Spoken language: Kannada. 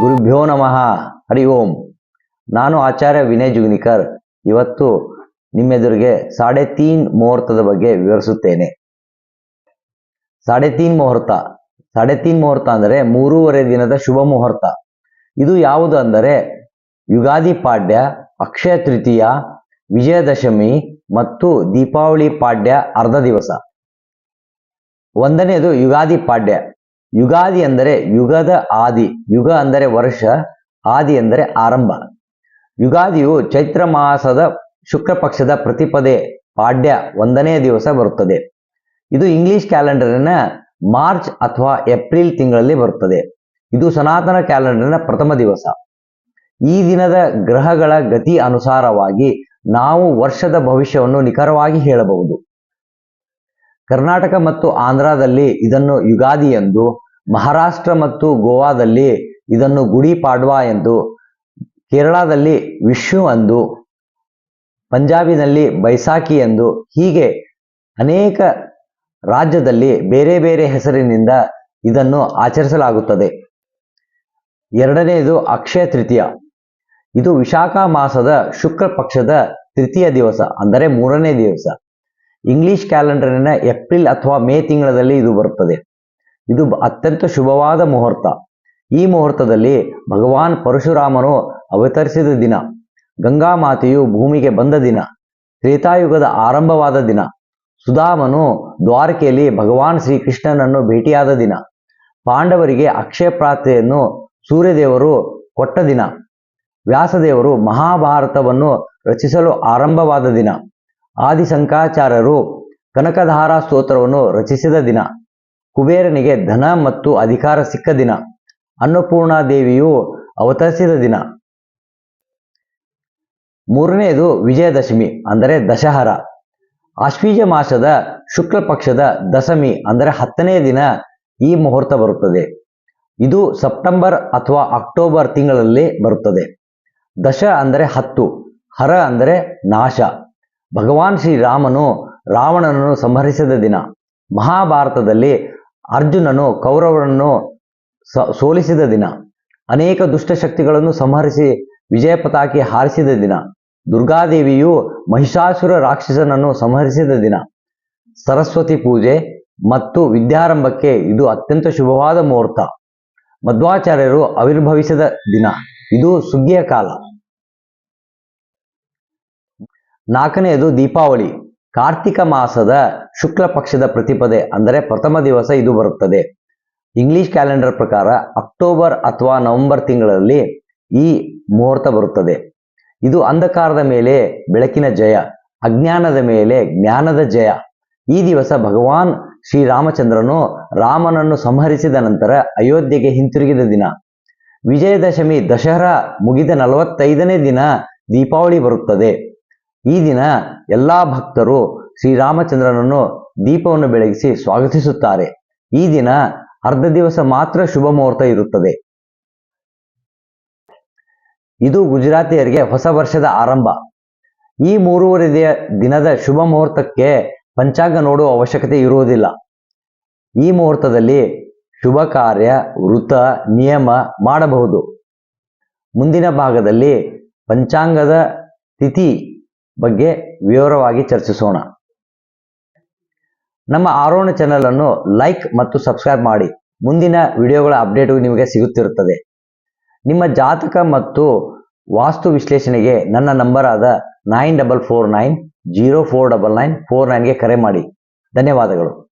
ಗುರುಭ್ಯೋ ನಮಃ. ಹರಿ ಓಂ. ನಾನು ಆಚಾರ್ಯ ವಿನಯ್ ಜುಗ್ನಿಕರ್. ಇವತ್ತು ನಿಮ್ಮೆದುರಿಗೆ ಸಾಡೆ ತೀನ್ ಮುಹೂರ್ತದ ಬಗ್ಗೆ ವಿವರಿಸುತ್ತೇನೆ. ಸಾಡೆ ತೀನ್ ಮುಹೂರ್ತ. ಸಾಡೆ ತೀನ್ ಮುಹೂರ್ತ ಅಂದರೆ ಮೂರೂವರೆ ದಿನದ ಶುಭ ಮುಹೂರ್ತ. ಇದು ಯಾವುದು ಅಂದರೆ ಯುಗಾದಿ ಪಾಡ್ಯ, ಅಕ್ಷಯ ತೃತೀಯ, ವಿಜಯದಶಮಿ ಮತ್ತು ದೀಪಾವಳಿ ಪಾಡ್ಯ ಅರ್ಧ ದಿವಸ. ಒಂದನೇದು ಯುಗಾದಿ ಪಾಡ್ಯ. ಯುಗಾದಿ ಅಂದರೆ ಯುಗದ ಆದಿ, ಯುಗ ಅಂದರೆ ವರ್ಷ, ಆದಿ ಅಂದರೆ ಆರಂಭ. ಯುಗಾದಿಯು ಚೈತ್ರ ಮಾಸದ ಶುಕ್ರ ಪಕ್ಷದ ಪ್ರತಿಪದೆ ಪಾಡ್ಯ ಒಂದನೇ ದಿವಸ ಬರುತ್ತದೆ. ಇದು ಇಂಗ್ಲಿಷ್ ಕ್ಯಾಲೆಂಡರಿನ ಮಾರ್ಚ್ ಅಥವಾ ಏಪ್ರಿಲ್ ತಿಂಗಳಲ್ಲಿ ಬರುತ್ತದೆ. ಇದು ಸನಾತನ ಕ್ಯಾಲೆಂಡರ್ನ ಪ್ರಥಮ ದಿವಸ. ಈ ದಿನದ ಗ್ರಹಗಳ ಗತಿ ಅನುಸಾರವಾಗಿ ನಾವು ವರ್ಷದ ಭವಿಷ್ಯವನ್ನು ನಿಖರವಾಗಿ ಹೇಳಬಹುದು. ಕರ್ನಾಟಕ ಮತ್ತು ಆಂಧ್ರದಲ್ಲಿ ಇದನ್ನು ಯುಗಾದಿ ಎಂದು, ಮಹಾರಾಷ್ಟ್ರ ಮತ್ತು ಗೋವಾದಲ್ಲಿ ಇದನ್ನು ಗುಡಿ ಪಾಡ್ವಾ ಎಂದು, ಕೇರಳದಲ್ಲಿ ವಿಷು ಎಂದು, ಪಂಜಾಬಿನಲ್ಲಿ ಬೈಸಾಖಿ ಎಂದು ಹೀಗೆ ಅನೇಕ ರಾಜ್ಯದಲ್ಲಿ ಬೇರೆ ಬೇರೆ ಹೆಸರಿನಿಂದ ಇದನ್ನು ಆಚರಿಸಲಾಗುತ್ತದೆ. ಎರಡನೆಯದು ಅಕ್ಷಯ ತೃತೀಯ. ಇದು ವಿಶಾಖ ಮಾಸದ ಶುಕ್ಲ ಪಕ್ಷದ ತೃತೀಯ ದಿವಸ, ಅಂದರೆ ಮೂರನೇ ದಿವಸ. ಇಂಗ್ಲಿಷ್ ಕ್ಯಾಲೆಂಡರಿನ ಏಪ್ರಿಲ್ ಅಥವಾ ಮೇ ತಿಂಗಳಲ್ಲಿ ಇದು ಬರುತ್ತದೆ. ಇದು ಅತ್ಯಂತ ಶುಭವಾದ ಮುಹೂರ್ತ. ಈ ಮುಹೂರ್ತದಲ್ಲಿ ಭಗವಾನ್ ಪರಶುರಾಮನು ಅವತರಿಸಿದ ದಿನ, ಗಂಗಾ ಮಾತೆಯು ಭೂಮಿಗೆ ಬಂದ ದಿನ, ತ್ರೇತಾಯುಗದ ಆರಂಭವಾದ ದಿನ, ಸುಧಾಮನು ದ್ವಾರಕೆಯಲ್ಲಿ ಭಗವಾನ್ ಶ್ರೀಕೃಷ್ಣನನ್ನು ಭೇಟಿಯಾದ ದಿನ, ಪಾಂಡವರಿಗೆ ಅಕ್ಷಯ ಪ್ರಾರ್ಥೆಯನ್ನು ಸೂರ್ಯದೇವರು ಕೊಟ್ಟ ದಿನ, ವ್ಯಾಸದೇವರು ಮಹಾಭಾರತವನ್ನು ರಚಿಸಲು ಆರಂಭವಾದ ದಿನ. ಆದಿಶಂಕಾಚಾರ್ಯರು ಕನಕಧಾರ ಸ್ತೋತ್ರವನ್ನು ರಚಿಸಿದ ದಿನ. ಕುಬೇರನಿಗೆ ಧನ ಮತ್ತು ಅಧಿಕಾರ ಸಿಕ್ಕ ದಿನ. ಅನ್ನಪೂರ್ಣಾದೇವಿಯು ಅವತರಿಸಿದ ದಿನ. ಮೂರನೆಯದು ವಿಜಯದಶಮಿ, ಅಂದರೆ ದಶಹರ. ಆಶ್ವೀಜ ಮಾಸದ ಶುಕ್ಲ ಪಕ್ಷದ ದಶಮಿ, ಅಂದರೆ ಹತ್ತನೇ ದಿನ ಈ ಮುಹೂರ್ತ ಬರುತ್ತದೆ. ಇದು ಸೆಪ್ಟೆಂಬರ್ ಅಥವಾ ಅಕ್ಟೋಬರ್ ತಿಂಗಳಲ್ಲಿ ಬರುತ್ತದೆ. ದಶ ಅಂದರೆ ಹತ್ತು, ಹರ ಅಂದರೆ ನಾಶ. ಭಗವಾನ್ ಶ್ರೀರಾಮನು ರಾವಣನನ್ನು ಸಂಹರಿಸಿದ ದಿನ. ಮಹಾಭಾರತದಲ್ಲಿ ಅರ್ಜುನನು ಕೌರವರನ್ನು ಸೋಲಿಸಿದ ದಿನ. ಅನೇಕ ದುಷ್ಟಶಕ್ತಿಗಳನ್ನು ಸಂಹರಿಸಿ ವಿಜಯ ಪತಾಕಿ ಹಾರಿಸಿದ ದಿನ. ದುರ್ಗಾದೇವಿಯು ಮಹಿಷಾಸುರ ರಾಕ್ಷಸನನ್ನು ಸಂಹರಿಸಿದ ದಿನ. ಸರಸ್ವತಿ ಪೂಜೆ ಮತ್ತು ವಿದ್ಯಾರಂಭಕ್ಕೆ ಇದು ಅತ್ಯಂತ ಶುಭವಾದ ಮುಹೂರ್ತ. ಮಧ್ವಾಚಾರ್ಯರು ಆವಿರ್ಭವಿಸಿದ ದಿನ. ಇದು ಸುಗ್ಗಿಯ ಕಾಲ. ನಾಲ್ಕನೆಯದು ದೀಪಾವಳಿ. ಕಾರ್ತಿಕ ಮಾಸದ ಶುಕ್ಲ ಪಕ್ಷದ ಪ್ರತಿಪದೆ ಅಂದರೆ ಪ್ರಥಮ ದಿವಸ ಇದು ಬರುತ್ತದೆ. ಇಂಗ್ಲಿಷ್ ಕ್ಯಾಲೆಂಡರ್ ಪ್ರಕಾರ ಅಕ್ಟೋಬರ್ ಅಥವಾ ನವೆಂಬರ್ ತಿಂಗಳಲ್ಲಿ ಈ ಮುಹೂರ್ತ ಬರುತ್ತದೆ. ಇದು ಅಂಧಕಾರದ ಮೇಲೆ ಬೆಳಕಿನ ಜಯ, ಅಜ್ಞಾನದ ಮೇಲೆ ಜ್ಞಾನದ ಜಯ. ಈ ದಿವಸ ಭಗವಾನ್ ಶ್ರೀರಾಮಚಂದ್ರನು ರಾಮನನ್ನು ಸಂಹರಿಸಿದ ನಂತರ ಅಯೋಧ್ಯೆಗೆ ಹಿಂತಿರುಗಿದ ದಿನ. ವಿಜಯದಶಮಿ ದಶಹರಾ ಮುಗಿದ ನಲವತ್ತೈದನೇ ದಿನ ದೀಪಾವಳಿ ಬರುತ್ತದೆ. ಈ ದಿನ ಎಲ್ಲಾ ಭಕ್ತರು ಶ್ರೀರಾಮಚಂದ್ರನನ್ನು ದೀಪವನ್ನು ಬೆಳಗಿಸಿ ಸ್ವಾಗತಿಸುತ್ತಾರೆ. ಈ ದಿನ ಅರ್ಧ ದಿವಸ ಮಾತ್ರ ಶುಭ ಮುಹೂರ್ತ ಇರುತ್ತದೆ. ಇದು ಗುಜರಾತಿಯರಿಗೆ ಹೊಸ ವರ್ಷದ ಆರಂಭ. ಈ ಮೂರುವರೆ ದಿನದ ಶುಭ ಮುಹೂರ್ತಕ್ಕೆ ಪಂಚಾಂಗ ನೋಡುವ ಅವಶ್ಯಕತೆ ಇರುವುದಿಲ್ಲ. ಈ ಮುಹೂರ್ತದಲ್ಲಿ ಶುಭ ಕಾರ್ಯ, ವೃತ, ನಿಯಮ ಮಾಡಬಹುದು. ಮುಂದಿನ ಭಾಗದಲ್ಲಿ ಪಂಚಾಂಗದ ತಿಥಿ ಬಗ್ಗೆ ವಿವರವಾಗಿ ಚರ್ಚಿಸೋಣ. ನಮ್ಮ ಆರೋಣ ಚಾನೆಲ್ ಅನ್ನು ಲೈಕ್ ಮತ್ತು ಸಬ್ಸ್ಕ್ರೈಬ್ ಮಾಡಿ. ಮುಂದಿನ ವಿಡಿಯೋಗಳ ಅಪ್ಡೇಟು ನಿಮಗೆ ಸಿಗುತ್ತಿರುತ್ತದೆ. ನಿಮ್ಮ ಜಾತಕ ಮತ್ತು ವಾಸ್ತು ವಿಶ್ಲೇಷಣೆಗೆ ನನ್ನ ನಂಬರ್ ಆದ nine double four nine zero four double nine four ನೈನ್ಗೆ ಕರೆ ಮಾಡಿ. ಧನ್ಯವಾದಗಳು.